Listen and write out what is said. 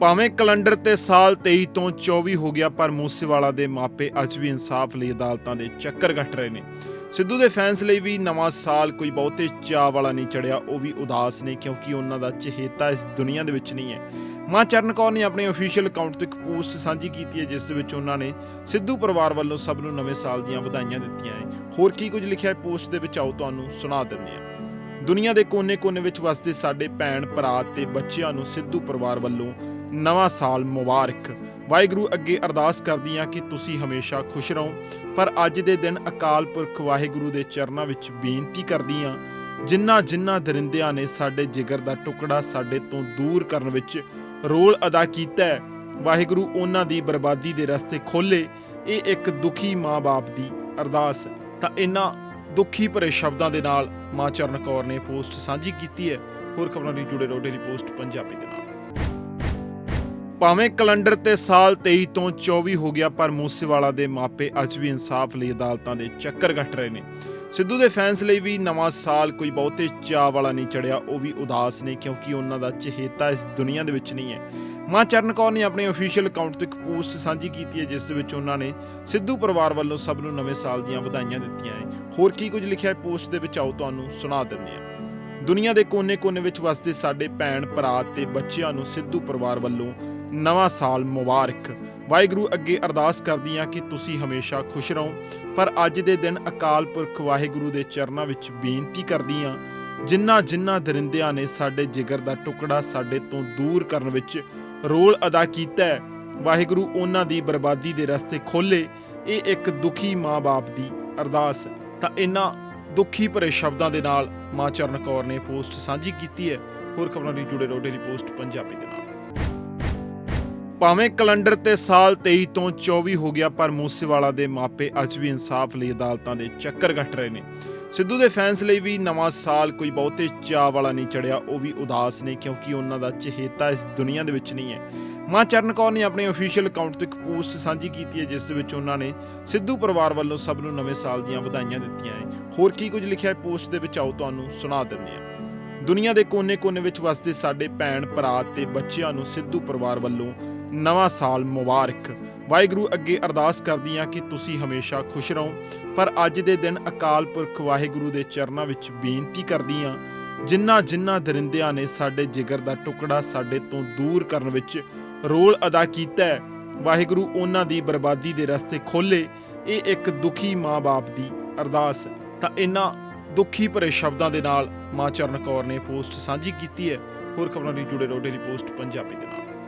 ਭਾਵੇਂ ਕੈਲੰਡਰ ਤੇ ਸਾਲ 23 ਤੋਂ 24 ਹੋ ਗਿਆ, ਪਰ ਮੂਸੇਵਾਲਾ ਦੇ ਮਾਪੇ ਅੱਜ ਵੀ ਇਨਸਾਫ ਲਈ ਅਦਾਲਤਾਂ ਦੇ ਚੱਕਰ ਕੱਟ ਰਹੇ ਨੇ। ਸਿੱਧੂ ਦੇ ਫੈਨਸ ਲਈ ਵੀ ਨਵਾਂ ਸਾਲ ਕੋਈ ਬਹੁਤੇ ਚਾਅ ਵਾਲਾ ਨਹੀਂ ਚੜਿਆ, ਉਹ ਵੀ ਉਦਾਸ ਨੇ ਕਿਉਂਕਿ ਉਹਨਾਂ ਦਾ ਚਹੇਤਾ ਇਸ ਦੁਨੀਆ ਦੇ ਵਿੱਚ ਨਹੀਂ ਹੈ। ਮਾਂ ਚਰਨ ਕੌਰ ਨੇ ਆਪਣੇ ਅਫੀਸ਼ੀਅਲ ਅਕਾਊਂਟ ਤੋਂ ਇੱਕ ਪੋਸਟ ਸਾਂਝੀ ਕੀਤੀ ਹੈ, ਜਿਸ ਦੇ ਵਿੱਚ ਉਹਨਾਂ ਨੇ ਸਿੱਧੂ ਪਰਿਵਾਰ ਵੱਲੋਂ ਸਭ ਨੂੰ ਨਵੇਂ ਸਾਲ ਦੀਆਂ ਵਧਾਈਆਂ ਦਿੱਤੀਆਂ ਹੈ। ਹੋਰ ਕੀ ਕੁਝ ਲਿਖਿਆ ਹੈ ਪੋਸਟ ਦੇ ਵਿੱਚ ਆਓ ਤੁਹਾਨੂੰ ਸੁਣਾ ਦਿੰਦੇ ਹਾਂ। ਦੁਨੀਆ ਦੇ ਕੋਨੇ-ਕੋਨੇ ਵਿੱਚ ਵਸਦੇ ਸਾਡੇ ਭੈਣ ਭਰਾ ਤੇ ਬੱਚਿਆਂ ਨੂੰ ਸਿੱਧੂ ਪਰਿਵਾਰ ਵੱਲੋਂ ਨਵਾਂ ਸਾਲ ਮੁਬਾਰਕ। ਵਾਹਿਗੁਰੂ ਅੱਗੇ ਅਰਦਾਸ ਕਰਦੀ ਹਾਂ ਕਿ ਤੁਸੀਂ ਹਮੇਸ਼ਾ ਖੁਸ਼ ਰਹੋ। ਪਰ ਅੱਜ ਦੇ ਦਿਨ ਅਕਾਲ ਪੁਰਖ ਵਾਹਿਗੁਰੂ ਦੇ ਚਰਨਾਂ ਵਿੱਚ ਬੇਨਤੀ ਕਰਦੀ ਹਾਂ, ਜਿਨ੍ਹਾਂ ਜਿਨ੍ਹਾਂ ਦਰਿੰਦਿਆਂ ਨੇ ਸਾਡੇ ਜਿਗਰ ਦਾ ਟੁਕੜਾ ਸਾਡੇ ਤੋਂ ਦੂਰ ਕਰਨ ਵਿੱਚ ਰੋਲ ਅਦਾ ਕੀਤਾ ਹੈ, ਵਾਹਿਗੁਰੂ ਉਹਨਾਂ ਦੀ ਬਰਬਾਦੀ ਦੇ ਰਸਤੇ ਖੋਲੇ ਇਹ ਇੱਕ ਦੁਖੀ ਮਾਂ-ਬਾਪ ਦੀ ਅਰਦਾਸ। ਤਾਂ ਇਹਨਾਂ ਦੁਖੀ ਭਰੇ ਸ਼ਬਦਾਂ ਦੇ ਨਾਲ ਮਾਂ ਚਰਨ ਕੌਰ ਨੇ ਪੋਸਟ ਸਾਂਝੀ ਕੀਤੀ ਹੈ। ਹੋਰ ਖਬਰਾਂ ਲਈ ਜੁੜੇ ਰਹੋ ਡੇਲੀ ਪੋਸਟ ਪੰਜਾਬੀ ਦੇ ਨਾਲ। ਭਾਵੇਂ ਕੈਲੰਡਰ ਤੇ ਸਾਲ 23 ਤੋਂ 24 ਹੋ ਗਿਆ, ਪਰ ਮੂਸੇਵਾਲਾ ਦੇ ਮਾਪੇ ਅੱਜ ਵੀ ਇਨਸਾਫ ਲਈ ਅਦਾਲਤਾਂ ਦੇ ਚੱਕਰ ਕੱਟ ਰਹੇ ਨੇ। ਸਿੱਧੂ ਦੇ ਫੈਨਸ ਲਈ ਵੀ ਨਵਾਂ ਸਾਲ ਕੋਈ ਬਹੁਤੇ ਚਾਅ ਵਾਲਾ ਨਹੀਂ ਚੜਿਆ, ਉਹ ਵੀ ਉਦਾਸ ਨੇ ਕਿਉਂਕਿ ਉਹਨਾਂ ਦਾ ਚਹੇਤਾ ਇਸ ਦੁਨੀਆ ਦੇ ਵਿੱਚ ਨਹੀਂ ਹੈ। ਮਾਂ ਚਰਨ ਕੌਰ ਨੇ ਆਪਣੇ ਅਫੀਸ਼ੀਅਲ ਅਕਾਊਂਟ ਤੋਂ ਇੱਕ ਪੋਸਟ ਸਾਂਝੀ ਕੀਤੀ ਹੈ, ਜਿਸ ਦੇ ਵਿੱਚ ਉਹਨਾਂ ਨੇ ਸਿੱਧੂ ਪਰਿਵਾਰ ਵੱਲੋਂ ਸਭ ਨੂੰ ਨਵੇਂ ਸਾਲ ਦੀਆਂ ਵਧਾਈਆਂ ਦਿੱਤੀਆਂ ਹੈ। ਹੋਰ ਕੀ ਕੁਝ ਲਿਖਿਆ ਹੈ, ਪੋਸਟ ਦੇ ਵਿੱਚ ਆਓ ਤੁਹਾਨੂੰ ਸੁਣਾ ਦਿੰਦੇ ਹਾਂ। ਦੁਨੀਆ ਦੇ ਕੋਨੇ-ਕੋਨੇ ਵਿੱਚ ਵਸਦੇ ਸਾਡੇ ਭੈਣ, ਭਰਾ ਤੇ ਬੱਚਿਆਂ ਨੂੰ ਸਿੱਧੂ ਪਰਿਵਾਰ ਵੱਲੋਂ ਨਵਾਂ ਸਾਲ ਮੁਬਾਰਕ। ਵਾਹਿਗੁਰੂ ਅੱਗੇ ਅਰਦਾਸ ਕਰਦੀ ਹਾਂ ਕਿ ਤੁਸੀਂ ਹਮੇਸ਼ਾ ਖੁਸ਼ ਰਹੋ, ਪਰ ਅੱਜ ਦੇ ਦਿਨ ਅਕਾਲ ਪੁਰਖ ਵਾਹਿਗੁਰੂ ਦੇ ਚਰਨਾਂ ਵਿੱਚ ਬੇਨਤੀ ਕਰਦੀ ਹਾਂ ਜਿਨ੍ਹਾਂ ਜਿਨ੍ਹਾਂ ਦਰਿੰਦਿਆਂ ਨੇ ਸਾਡੇ ਜਿਗਰ ਦਾ ਟੁਕੜਾ ਸਾਡੇ ਤੋਂ ਦੂਰ ਕਰਨ ਵਿੱਚ ਰੋਲ ਅਦਾ ਕੀਤਾ ਹੈ, ਵਾਹਿਗੁਰੂ ਉਹਨਾਂ ਦੀ ਬਰਬਾਦੀ ਦੇ ਰਸਤੇ ਖੋਲੇ ਇਹ ਇੱਕ ਦੁਖੀ ਮਾਂ-ਬਾਪ ਦੀ ਅਰਦਾਸ। ਤਾਂ ਇਹਨਾਂ ਦੁੱਖੀ ਭਰੇ ਸ਼ਬਦਾਂ ਦੇ ਨਾਲ ਮਾਂ ਚਰਨ ਕੌਰ ਨੇ ਪੋਸਟ ਸਾਂਝੀ ਕੀਤੀ ਹੈ। ਹੋਰ ਖਬਰਾਂ ਲਈ ਜੁੜੇ ਰਹੋ ਡੇਲੀ ਪੋਸਟ ਪੰਜਾਬੀ ਦੇ ਨਾਲ। ਭਾਵੇਂ ਕੈਲੰਡਰ ਤੇ ਸਾਲ 23 ਤੋਂ 24 ਹੋ ਗਿਆ, ਪਰ ਮੂਸੇਵਾਲਾ ਦੇ ਮਾਪੇ ਅੱਜ ਵੀ ਇਨਸਾਫ ਲਈ ਅਦਾਲਤਾਂ ਦੇ ਚੱਕਰ ਕੱਟ ਰਹੇ ਨੇ। ਸਿੱਧੂ ਦੇ ਫੈਨਸ ਲਈ ਵੀ ਨਵਾਂ ਸਾਲ ਕੋਈ ਬਹੁਤੇ ਚਾਅ ਵਾਲਾ ਨਹੀਂ ਚੜਿਆ, ਉਹ ਵੀ ਉਦਾਸ ਨੇ ਕਿਉਂਕਿ ਉਹਨਾਂ ਦਾ ਚਹੇਤਾ ਇਸ ਦੁਨੀਆ ਦੇ ਵਿੱਚ ਨਹੀਂ ਹੈ। ਮਾਂ ਚਰਨ ਕੌਰ ਨੇ ਆਪਣੇ ਅਫੀਸ਼ੀਅਲ ਅਕਾਊਂਟ ਤੋਂ ਇੱਕ ਪੋਸਟ ਸਾਂਝੀ ਕੀਤੀ ਹੈ, ਜਿਸ ਦੇ ਵਿੱਚ ਉਹਨਾਂ ਨੇ ਸਿੱਧੂ ਪਰਿਵਾਰ ਵੱਲੋਂ ਸਭ ਨੂੰ ਨਵੇਂ ਸਾਲ ਦੀਆਂ ਵਧਾਈਆਂ ਦਿੱਤੀਆਂ ਹੈ। ਹੋਰ ਕੀ ਕੁਝ ਲਿਖਿਆ ਹੈ ਪੋਸਟ ਦੇ ਵਿੱਚ ਆਓ ਤੁਹਾਨੂੰ ਸੁਣਾ ਦਿੰਦੇ ਹਾਂ। ਦੁਨੀਆ ਦੇ ਕੋਨੇ-ਕੋਨੇ ਵਿੱਚ ਵਸਦੇ ਸਾਡੇ ਭੈਣ ਭਰਾ ਤੇ ਬੱਚਿਆਂ ਨੂੰ ਸਿੱਧੂ ਪਰਿਵਾਰ ਵੱਲੋਂ ਨਵਾਂ ਸਾਲ ਮੁਬਾਰਕ। ਵਾਹਿਗੁਰੂ ਅੱਗੇ ਅਰਦਾਸ ਕਰਦੀ ਹਾਂ ਕਿ ਤੁਸੀਂ ਹਮੇਸ਼ਾ ਖੁਸ਼ ਰਹੋ। ਪਰ ਅੱਜ ਦੇ ਦਿਨ ਅਕਾਲ ਪੁਰਖ ਵਾਹਿਗੁਰੂ ਦੇ ਚਰਨਾਂ ਵਿੱਚ ਬੇਨਤੀ ਕਰਦੀ ਹਾਂ, ਜਿਨ੍ਹਾਂ ਜਿਨ੍ਹਾਂ ਦਰਿੰਦਿਆਂ ਨੇ ਸਾਡੇ ਜਿਗਰ ਦਾ ਟੁਕੜਾ ਸਾਡੇ ਤੋਂ ਦੂਰ ਕਰਨ ਵਿੱਚ ਰੋਲ ਅਦਾ ਕੀਤਾ ਹੈ, ਵਾਹਿਗੁਰੂ ਉਹਨਾਂ ਦੀ ਬਰਬਾਦੀ ਦੇ ਰਸਤੇ ਖੋਲੇ ਇਹ ਇੱਕ ਦੁਖੀ ਮਾਂ-ਬਾਪ ਦੀ ਅਰਦਾਸ। ਤਾਂ ਇਹਨਾਂ ਦੁਖੀ ਭਰੇ ਸ਼ਬਦਾਂ ਦੇ ਨਾਲ ਮਾਂ ਚਰਨ ਕੌਰ ਨੇ ਪੋਸਟ ਸਾਂਝੀ ਕੀਤੀ ਹੈ। ਹੋਰ ਖਬਰਾਂ ਲਈ ਜੁੜੇ ਰਹੋ ਡੇਲੀ ਪੋਸਟ ਪੰਜਾਬੀ ਦੇ ਨਾਲ।